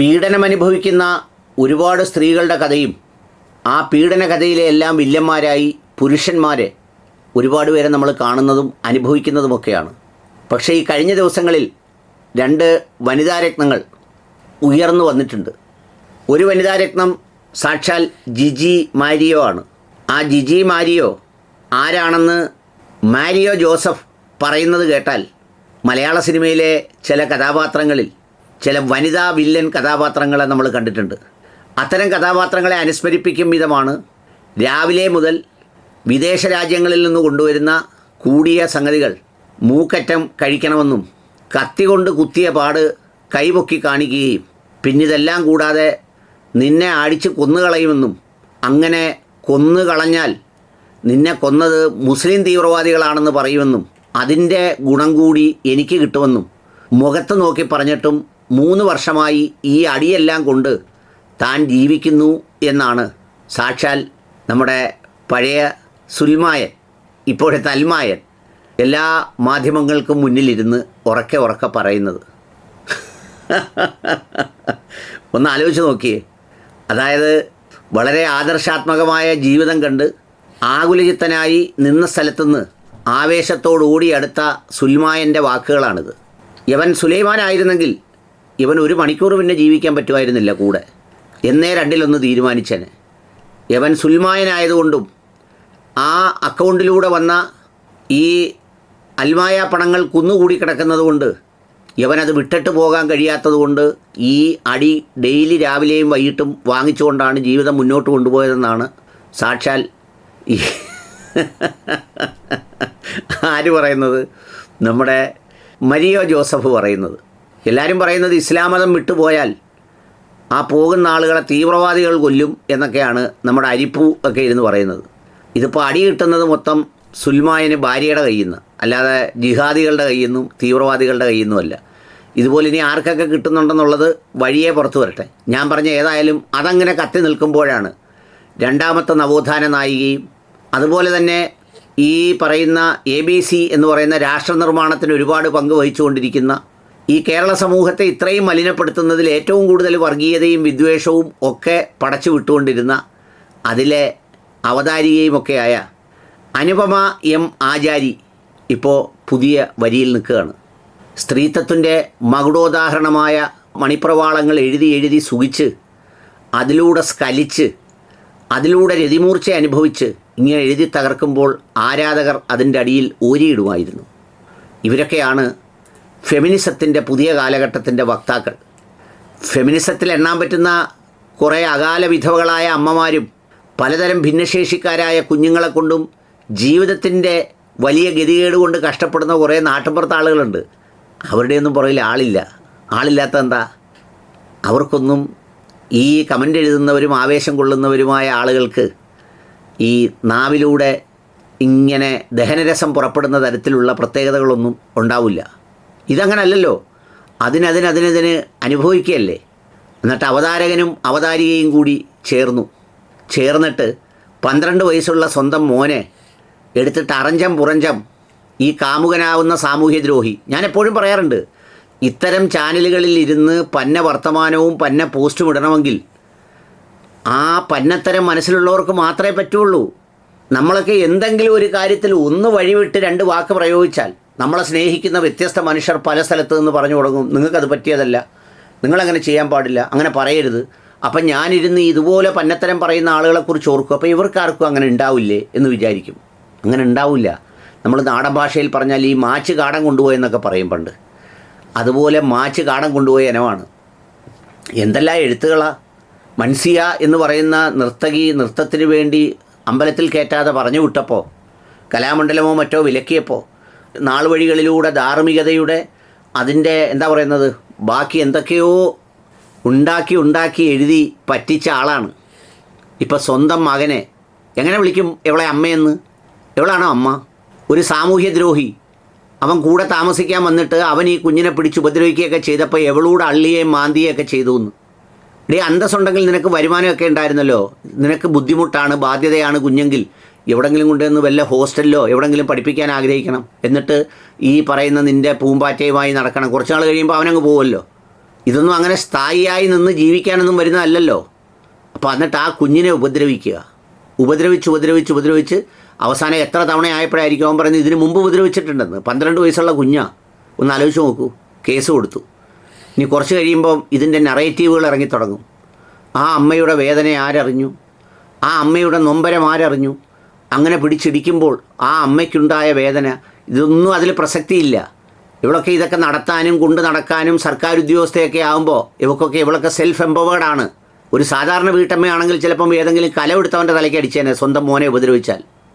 പീഡനം അനുഭവിക്കുന്ന ഒരുപാട് സ്ത്രീകളുടെ കഥയും ആ പീഡന കഥയിലെ എല്ലാം വില്ലന്മാരായി പുരുഷന്മാരെ ഒരുപാട് പേരെ നമ്മൾ കാണുന്നതും അനുഭവിക്കുന്നതുമൊക്കെയാണ്. പക്ഷേ ഈ കഴിഞ്ഞ ദിവസങ്ങളിൽ രണ്ട് വനിതാരത്നങ്ങൾ ഉയർന്നു വന്നിട്ടുണ്ട്. ഒരു വനിതാരത്നം സാക്ഷാൽ ജിജി മാരിയോ ആണ്. ആ ജിജി മാരിയോ ആരാണെന്ന് മാരിയോ ജോസഫ് പറയുന്നത് കേട്ടാൽ മലയാള സിനിമയിലെ ചില കഥാപാത്രങ്ങളിൽ ചില വനിതാ വില്ലൻ കഥാപാത്രങ്ങളെ നമ്മൾ കണ്ടിട്ടുണ്ട്. അത്തരം കഥാപാത്രങ്ങളെ അനുസ്മരിപ്പിക്കും വിധമാണ് രാവിലെ മുതൽ വിദേശ രാജ്യങ്ങളിൽ നിന്ന് കൊണ്ടുവരുന്ന കൂടിയ സംഗതികൾ മൂക്കറ്റം കഴിക്കണമെന്നും കത്തി കൊണ്ട് കുത്തിയ പാട് കൈപൊക്കി കാണിക്കുകയും പിന്നിതെല്ലാം കൂടാതെ നിന്നെ അടിച്ച് കൊന്നുകളയുമെന്നും അങ്ങനെ കൊന്നു കളഞ്ഞാൽ നിന്നെ കൊന്നത് മുസ്ലിം തീവ്രവാദികളാണെന്ന് പറയുമെന്നും അതിന്റെ ഗുണം കൂടി എനിക്ക് കിട്ടുമെന്നും മുഖത്ത് നോക്കി പറഞ്ഞിട്ടും മൂന്ന് വർഷമായി ഈ അടിയെല്ലാം കൊണ്ട് താൻ ജീവിക്കുന്നു എന്നാണ്. സാക്ഷാൽ നമ്മുടെ പഴയ സുൽമായൻ ഇപ്പോഴത്തെ അൽമായൻ എല്ലാ മാധ്യമങ്ങൾക്കും മുന്നിലിരുന്ന് ഉറക്കെ ഉറക്കെ പറയുന്നത്. ഒന്ന് ആലോചിച്ച് നോക്കിയേ. അതായത് വളരെ ആദർശാത്മകമായ ജീവിതം കണ്ട് ആകുലചിത്തനായി നിന്ന സ്ഥലത്തുനിന്ന് ആവേശത്തോടുകൂടി അടുത്ത സുൽമായന്റെ വാക്കുകളാണിത്. യവൻ സുലൈമാനായിരുന്നെങ്കിൽ ഇവൻ ഒരു മണിക്കൂർ പിന്നെ ജീവിക്കാൻ പറ്റുമായിരുന്നില്ല കൂടെ. എന്നേ രണ്ടിലൊന്ന് തീരുമാനിച്ചന്. ഇവൻ സുൽമായനായതുകൊണ്ടും ആ അക്കൗണ്ടിലൂടെ വന്ന ഈ അൽമായ പണങ്ങൾ കുന്നുകൂടി കിടക്കുന്നത് കൊണ്ട് യവനത് വിട്ടിട്ട് പോകാൻ കഴിയാത്തതുകൊണ്ട് ഈ അടി ഡെയിലി രാവിലെയും വൈകിട്ടും വാങ്ങിച്ചുകൊണ്ടാണ് ജീവിതം മുന്നോട്ട് കൊണ്ടുപോയതെന്നാണ് സാക്ഷാൽ ഈ ആര് പറയുന്നത്? നമ്മുടെ മരിയോ ജോസഫ് പറയുന്നത്. എല്ലാവരും പറയുന്നത് ഇസ്ലാം മതം വിട്ടുപോയാൽ ആ പോകുന്ന ആളുകളെ തീവ്രവാദികൾ കൊല്ലും എന്നൊക്കെയാണ് നമ്മുടെ അരിപ്പു ഒക്കെ ഇരുന്ന് പറയുന്നത്. ഇതിപ്പോൾ അടി കിട്ടുന്നത് മൊത്തം സുൽമായന് ഭാര്യയുടെ കയ്യിൽ നിന്ന് അല്ലാതെ ജിഹാദികളുടെ കയ്യിൽ നിന്നും തീവ്രവാദികളുടെ കയ്യിൽ നിന്നുമല്ല ഇതുപോലെ ഇനി ആർക്കൊക്കെ കിട്ടുന്നുണ്ടെന്നുള്ളത് വഴിയെ പുറത്തു വരട്ടെ. ഞാൻ പറഞ്ഞ ഏതായാലും അതങ്ങനെ കത്തി നിൽക്കുമ്പോഴാണ് രണ്ടാമത്തെ നവോത്ഥാന നായികയും അതുപോലെ തന്നെ ഈ പറയുന്ന എ ബി സി എന്ന് പറയുന്ന രാഷ്ട്ര നിർമ്മാണത്തിന് ഒരുപാട് പങ്ക് വഹിച്ചുകൊണ്ടിരിക്കുന്ന ഈ കേരള സമൂഹത്തെ ഇത്രയും മലിനപ്പെടുത്തുന്നതിൽ ഏറ്റവും കൂടുതൽ വർഗീയതയും വിദ്വേഷവും ഒക്കെ പടച്ചു വിട്ടുകൊണ്ടിരുന്ന അതിലെ അവതാരികയുമൊക്കെയായ അനുപമ എം ആചാരി ഇപ്പോൾ പുതിയ വരിയിൽ നിൽക്കുകയാണ്. സ്ത്രീത്വത്തിന്റെ മകുടോദാഹരണമായ മണിപ്രവാളങ്ങൾ എഴുതി എഴുതി സുഖിച്ച് അതിലൂടെ സ്കലിച്ച് അതിലൂടെ രതിമൂർച്ച അനുഭവിച്ച് ഇങ്ങനെ എഴുതി തകർക്കുമ്പോൾ ആരാധകർ അതിന്റെ അടിയിൽ ഊരിയിടുമായിരുന്നു. ഇവരൊക്കെയാണ് ഫെമിനിസത്തിന്റെ പുതിയ കാലഘട്ടത്തിന്റെ വക്താക്കൾ. ഫെമിനിസത്തിൽ എണ്ണാൻ പറ്റുന്ന കുറേ അകാല വിധവകളായ അമ്മമാരും പലതരം ഭിന്നശേഷിക്കാരായ കുഞ്ഞുങ്ങളെ കൊണ്ടും ജീവിതത്തിന്റെ വലിയ ഗതികേട് കൊണ്ട് കഷ്ടപ്പെടുന്ന കുറേ നാട്ടുപുറത്ത് ആളുകളുണ്ട്. അവരുടെയൊന്നും പുറകിൽ ആളില്ല. ആളില്ലാത്ത എന്താ? അവർക്കൊന്നും ഈ കമന്റ് എഴുതുന്നവരും ആവേശം കൊള്ളുന്നവരുമായ ആളുകൾക്ക് ഈ നാവിലൂടെ ഇങ്ങനെ ദഹനരസം പുറപ്പെടുന്ന തരത്തിലുള്ള പ്രത്യേകതകളൊന്നും ഉണ്ടാവില്ല. ഇതങ്ങനല്ലല്ലോ. അതിനതിനതിനതിന് അനുഭവിക്കുകയല്ലേ. എന്നിട്ട് അവതാരകനും അവതാരികയും കൂടി ചേർന്നു. ചേർന്നിട്ട് പന്ത്രണ്ട് വയസ്സുള്ള സ്വന്തം മോനെ എടുത്തിട്ട് അറഞ്ചം പുറഞ്ചം ഈ കാമുകനാവുന്ന സാമൂഹ്യദ്രോഹി. ഞാൻ എപ്പോഴും പറയാറുണ്ട് ഇത്തരം ചാനലുകളിൽ ഇരുന്ന് പന്ന വർത്തമാനവും പന്ന പോസ്റ്റും ഇടണമെങ്കിൽ ആ പന്നത്തരം മനസ്സിലുള്ളവർക്ക് മാത്രമേ പറ്റുള്ളൂ. നമ്മളൊക്കെ എന്തെങ്കിലും ഒരു കാര്യത്തിൽ ഒന്ന് വഴിവിട്ട് രണ്ട് വാക്ക് പ്രയോഗിച്ചാൽ നമ്മളെ സ്നേഹിക്കുന്ന വ്യത്യസ്ത മനുഷ്യർ പല സ്ഥലത്ത് നിന്ന് പറഞ്ഞു തുടങ്ങും നിങ്ങൾക്കത് പറ്റിയതല്ല. നിങ്ങളങ്ങനെ ചെയ്യാൻ പാടില്ല. അങ്ങനെ പറയരുത്. അപ്പം ഞാനിരുന്ന് ഇതുപോലെ പന്നത്തരം പറയുന്ന ആളുകളെക്കുറിച്ച് ഓർക്കും. അപ്പോൾ ഇവർക്കാർക്കും അങ്ങനെ ഉണ്ടാവില്ലേ എന്ന് വിചാരിക്കും. അങ്ങനെ ഉണ്ടാവില്ല. നമ്മൾ നാടൻ ഭാഷയിൽ പറഞ്ഞാൽ ഈ മാച്ച് കാടം കൊണ്ടുപോയെന്നൊക്കെ പറയും പണ്ട്. അതുപോലെ മാച്ച് കാടം കൊണ്ടുപോയ ഇനമാണ്. എന്തെല്ലാം എഴുത്തുകളാ? മൻസിയ എന്ന് പറയുന്ന നർത്തകി നൃത്തത്തിന് വേണ്ടി അമ്പലത്തിൽ കയറ്റാതെ പറഞ്ഞു വിട്ടപ്പോൾ കലാമണ്ഡലമോ മറ്റോ വിലക്കിയപ്പോൾ നാളുവഴികളിലൂടെ ധാർമ്മികതയുടെ അതിന്റെ എന്താ പറയുന്നത് ബാക്കി എന്തൊക്കെയോ ഉണ്ടാക്കി ഉണ്ടാക്കി എഴുതി പറ്റിച്ച ആളാണ്. ഇപ്പോൾ സ്വന്തം മകനെ എങ്ങനെ വിളിക്കും എവളെ അമ്മയെന്ന്? എവളാണോ അമ്മ? ഒരു സാമൂഹ്യദ്രോഹി. അവൻ കൂടെ താമസിക്കാൻ വന്നിട്ട് അവൻ ഈ കുഞ്ഞിനെ പിടിച്ച് ഉപദ്രവിക്കുകയൊക്കെ ചെയ്തപ്പോൾ എവളൂടെ അള്ളിയേയും മാന്തിയൊക്കെ ചെയ്തു എന്ന് ഇടേ അന്തസ്സുണ്ടെങ്കിൽ നിനക്ക് വരുമാനമൊക്കെ ഉണ്ടായിരുന്നല്ലോ. നിനക്ക് ബുദ്ധിമുട്ടാണ് ബാധ്യതയാണ് കുഞ്ഞെങ്കിൽ. എവിടെങ്കിലും കൊണ്ടുവന്ന് വല്ല ഹോസ്റ്റലിലോ എവിടെങ്കിലും പഠിപ്പിക്കാൻ ആഗ്രഹിക്കണം. എന്നിട്ട് ഈ പറയുന്ന നിന്റെ പൂമ്പാറ്റയുമായി നടക്കണം. കുറച്ച് നാൾ കഴിയുമ്പോൾ അവനങ്ങ് പോവുമല്ലോ ഇതൊന്നും അങ്ങനെ സ്ഥായിയായി നിന്ന് ജീവിക്കാനൊന്നും വരുന്നതല്ലല്ലോ. അപ്പോൾ എന്നിട്ട് ആ കുഞ്ഞിനെ ഉപദ്രവിക്കുക. ഉപദ്രവിച്ച് ഉപദ്രവിച്ച് ഉപദ്രവിച്ച് അവസാനം എത്ര തവണ ആയപ്പോഴായിരിക്കും അവൻ പറയുന്നത് ഇതിന് മുമ്പ് ഉപദ്രവിച്ചിട്ടുണ്ടെന്ന്. പന്ത്രണ്ട് വയസ്സുള്ള കുഞ്ഞാ. ഒന്ന് ആലോചിച്ച് നോക്കൂ. കേസ് കൊടുത്തു. ഇനി കുറച്ച് കഴിയുമ്പോൾ ഇതിന്റെ നറേറ്റീവുകൾ ഇറങ്ങിത്തുടങ്ങും. ആ അമ്മയുടെ വേദന ആരറിഞ്ഞു? ആ അമ്മയുടെ നൊമ്പരം ആരറിഞ്ഞു? അങ്ങനെ പിടിച്ചിടിക്കുമ്പോൾ ആ അമ്മയ്ക്കുണ്ടായ വേദന ഇതൊന്നും അതിൽ പ്രസക്തിയില്ല. ഇവളൊക്കെ ഇതൊക്കെ നടത്താനും കൊണ്ട് നടക്കാനും സർക്കാർ ഉദ്യോഗസ്ഥയൊക്കെ ആകുമ്പോൾ ഇവക്കൊക്കെ ഇവളൊക്കെ സെൽഫ് എംപവേർഡ് ആണ്. ഒരു സാധാരണ വീട്ടമ്മയാണെങ്കിൽ ചിലപ്പം ഏതെങ്കിലും കലവെടുത്തവന്റെ തലയ്ക്ക് അടിച്ചേനെ സ്വന്തം മോനെ ഉപദ്രവിച്ചാൽ.